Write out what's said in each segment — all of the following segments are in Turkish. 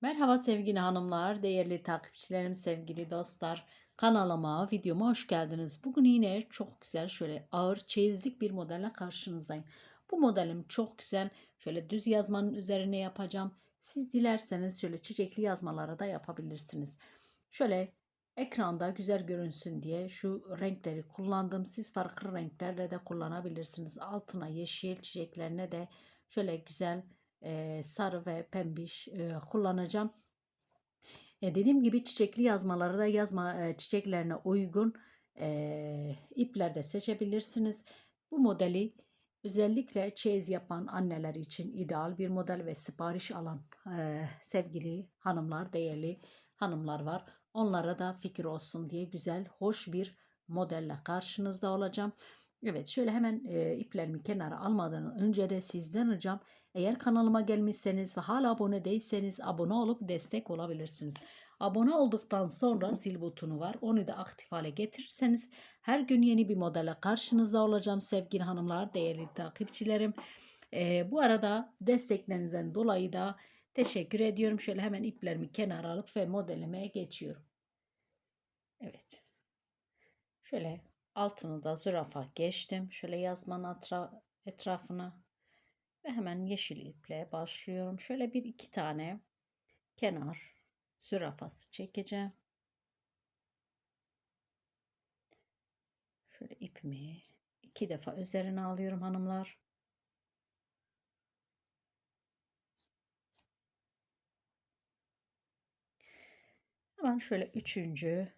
Merhaba sevgili hanımlar, değerli takipçilerim, sevgili dostlar. Kanalıma, videoma hoş geldiniz. Bugün yine çok güzel şöyle ağır çeyizlik bir modelle karşınızdayım. Bu modelim çok güzel. Şöyle düz yazmanın üzerine yapacağım. Siz dilerseniz şöyle çiçekli yazmalara da yapabilirsiniz. Şöyle ekranda güzel görünsün diye şu renkleri kullandım. Siz farklı renklerle de kullanabilirsiniz. Altına yeşil çiçeklerine de şöyle güzel sarı ve pembiş kullanacağım. E, dediğim gibi çiçekli yazmaları da yazma e, çiçeklerine uygun e, ipler de seçebilirsiniz. Bu modeli özellikle çeyiz yapan anneler için ideal bir model ve sipariş alan sevgili hanımlar, değerli hanımlar var. Onlara da fikir olsun diye güzel, hoş bir modelle karşınızda olacağım. Evet şöyle hemen e, iplerimi kenara almadan önce de sizden ricam eğer kanalıma gelmişseniz ve hala abone değilseniz abone olup destek olabilirsiniz. Abone olduktan sonra zil butonu var. Onu da aktif hale getirirseniz her gün yeni bir modelle karşınızda olacağım sevgili hanımlar, değerli takipçilerim. E, bu arada desteklerinizden dolayı da teşekkür ediyorum. Şöyle hemen iplerimi kenara alıp ve modellemeye geçiyorum. Evet. Şöyle altını da zürafa geçtim. Şöyle yazmanın etrafına ve hemen yeşil iple başlıyorum. Şöyle bir iki tane kenar zürafası çekeceğim. Şöyle ipimi iki defa üzerine alıyorum hanımlar. Hemen şöyle üçüncü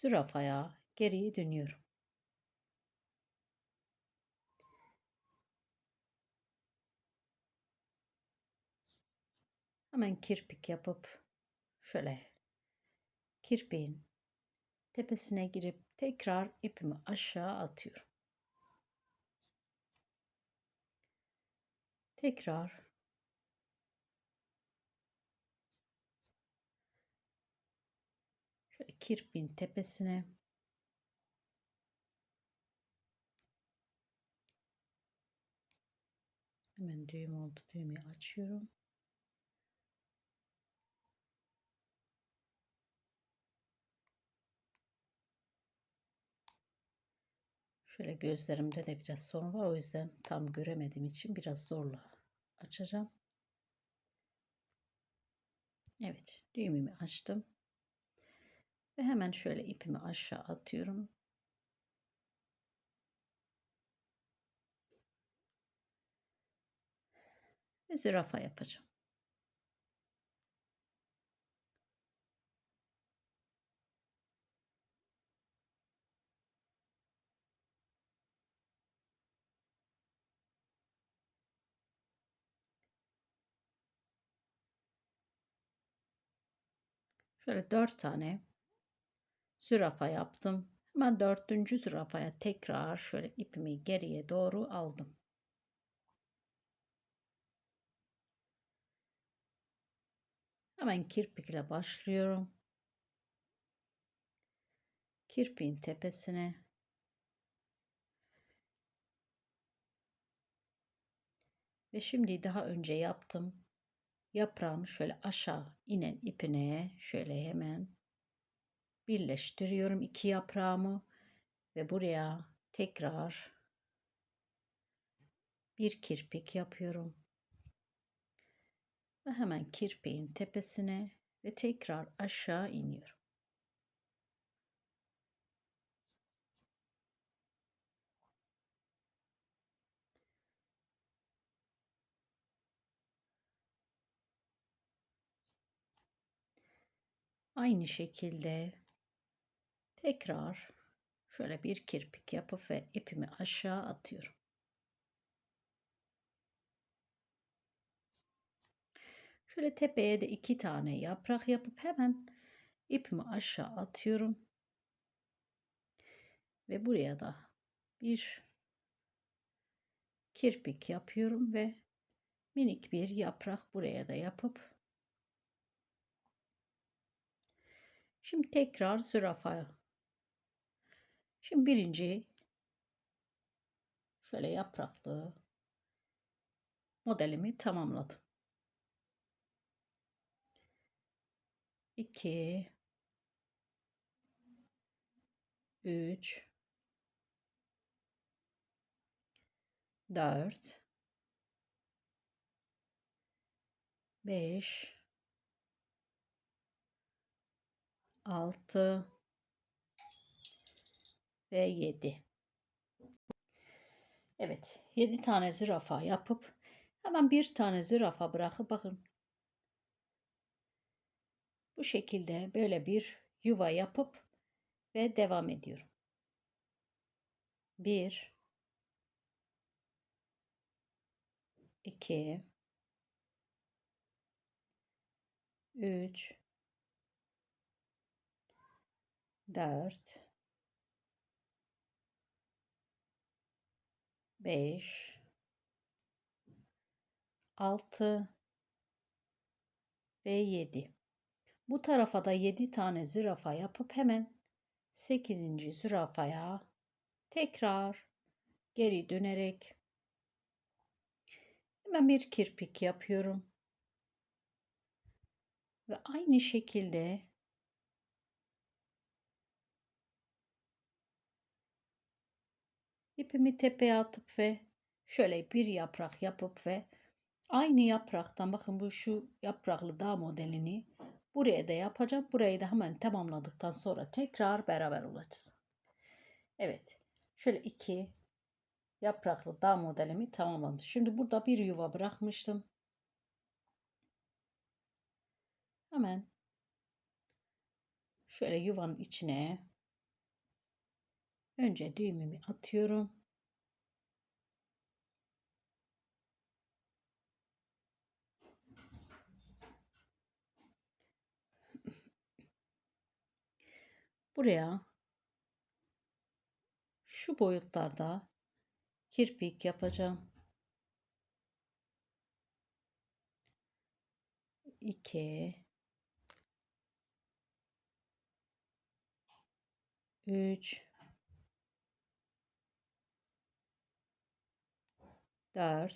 zürafaya geriye dönüyorum. Hemen kirpik yapıp şöyle kirpiğin tepesine girip tekrar ipimi aşağı atıyorum. Tekrar kirpiğin tepesine hemen düğüm oldu düğümü açıyorum. Şöyle gözlerimde de biraz sorun var. O yüzden tam göremediğim için biraz zorla açacağım. Evet düğümümü açtım. Ve hemen şöyle ipimi aşağı atıyorum. Ve zürafa yapacağım. Şöyle dört tane zürafa yaptım. Hemen dördüncü zürafaya tekrar şöyle ipimi geriye doğru aldım. Hemen kirpik ile başlıyorum. Kirpiğin tepesine ve şimdi daha önce yaptım yaprağın şöyle aşağı inen ipine şöyle hemen birleştiriyorum iki yaprağımı ve buraya tekrar bir kirpik yapıyorum. Ve hemen kirpiğin tepesine ve tekrar aşağı iniyorum. Aynı şekilde tekrar şöyle bir kirpik yapıp ve ipimi aşağı atıyorum. Şöyle tepeye de iki tane yaprak yapıp hemen ipimi aşağı atıyorum. Ve buraya da bir kirpik yapıyorum ve minik bir yaprak buraya da yapıp Şimdi tekrar zürafa. Şimdi birinci şöyle yapraklı modelimi tamamladım. 2 3 4 5 6 ve 7. Evet, 7 tane zürafa yapıp hemen bir tane zürafa bırakıp bakın. Bu şekilde böyle bir yuva yapıp ve devam ediyorum. 1 2 3 4 5 6 ve 7. Bu tarafa da 7 tane zürafa yapıp hemen 8. zürafaya tekrar geri dönerek hemen bir kirpik yapıyorum. Ve aynı şekilde ipimi tepeye atıp ve şöyle bir yaprak yapıp ve aynı yapraktan bakın bu şu yapraklı dağ modelini buraya da yapacağım. Burayı da hemen tamamladıktan sonra tekrar beraber olacağız. Evet. Şöyle iki yapraklı dağ modelimi tamamladım. Şimdi burada bir yuva bırakmıştım. Hemen şöyle yuvanın içine önce düğümümü atıyorum. Buraya şu boyutlarda kirpik yapacağım. 2 3 4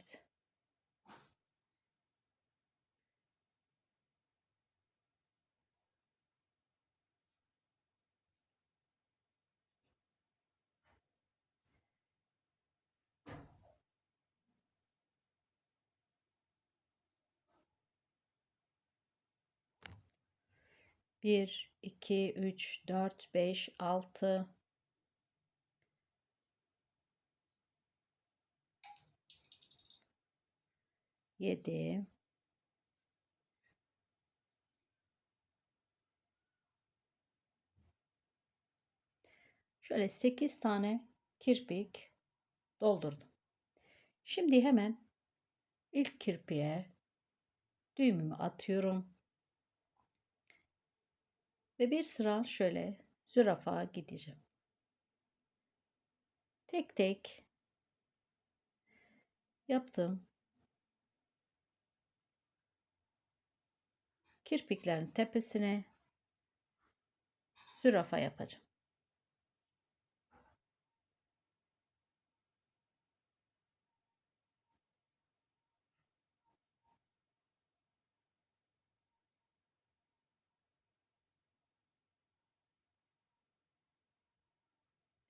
1, 2, 3, 4, 5, 6, 7, Şöyle 8 tane kirpik doldurdum. Şimdi hemen ilk kirpiğe düğümümü atıyorum. Ve bir sıra şöyle zürafa gideceğim. Tek tek yaptım. Kirpiklerin tepesine zürafa yapacağım.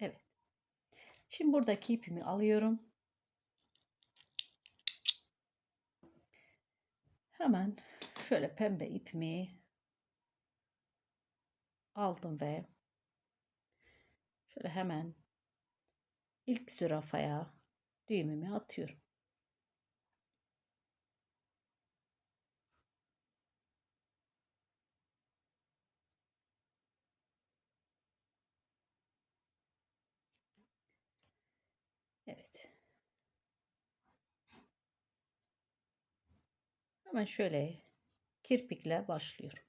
Evet. Şimdi buradaki ipimi alıyorum. Hemen şöyle pembe ipimi aldım ve şöyle hemen ilk zürafaya düğümümü atıyorum. Evet. Hemen şöyle kirpikle başlıyorum.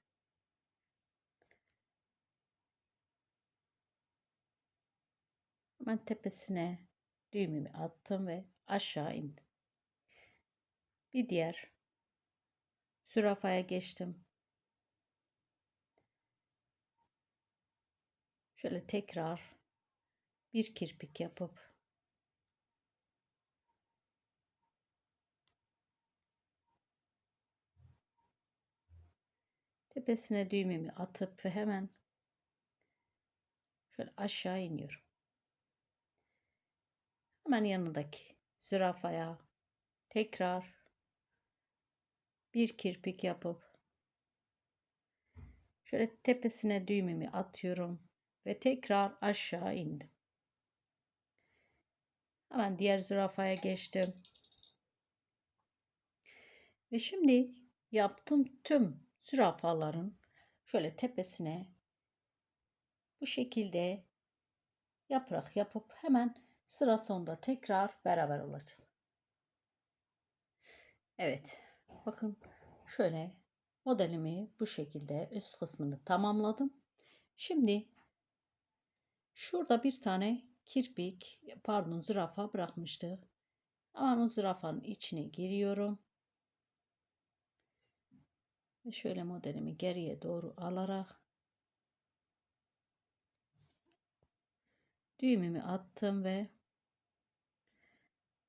Hemen tepesine düğümümü attım ve aşağı indim. Bir diğer zürafaya geçtim. Şöyle tekrar bir kirpik yapıp Tepesine düğümümü atıp hemen şöyle aşağı iniyorum. Hemen yanındaki zürafaya tekrar bir kirpik yapıp şöyle tepesine düğümümü atıyorum ve tekrar aşağı indim. Hemen diğer zürafaya geçtim. Ve şimdi yaptığım tüm zürafaların şöyle tepesine bu şekilde yaprak yapıp hemen sıra sonunda tekrar beraber olacağız. Evet. Bakın şöyle modelimi bu şekilde üst kısmını tamamladım. Şimdi şurada bir tane kirpik pardon zürafa bırakmıştı. Hemen o zürafanın içine giriyorum. Ve şöyle modelimi geriye doğru alarak düğümümü attım ve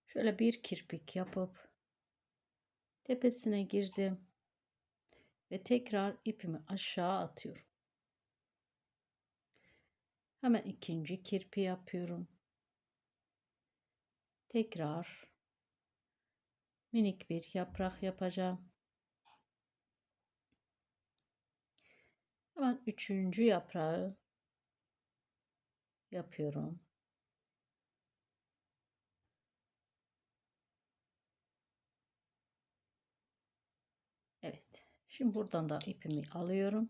şöyle bir kirpik yapıp tepesine girdim ve tekrar ipimi aşağı atıyorum. Hemen ikinci kirpi yapıyorum. Tekrar minik bir yaprak yapacağım. Hemen üçüncü yaprağı yapıyorum. Evet. Şimdi buradan da ipimi alıyorum.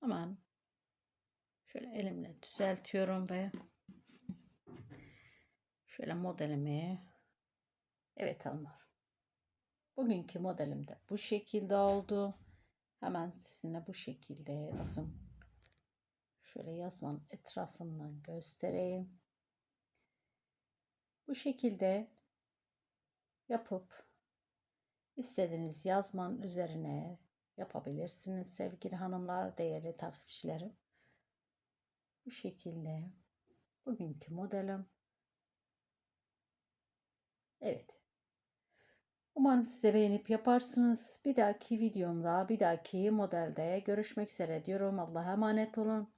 Hemen şöyle elimle düzeltiyorum ve şöyle modelimi evet hanımlar. Bugünkü modelim de bu şekilde oldu. Hemen sizinle bu şekilde bakın. Şöyle yazmanın etrafından göstereyim. Bu şekilde yapıp istediğiniz yazmanın üzerine yapabilirsiniz sevgili hanımlar, değerli takipçilerim. Bu şekilde bugünkü modelim. Evet. Umarım size beğenip yaparsınız. Bir dahaki videomda, bir dahaki modelde görüşmek üzere diyorum. Allah'a emanet olun.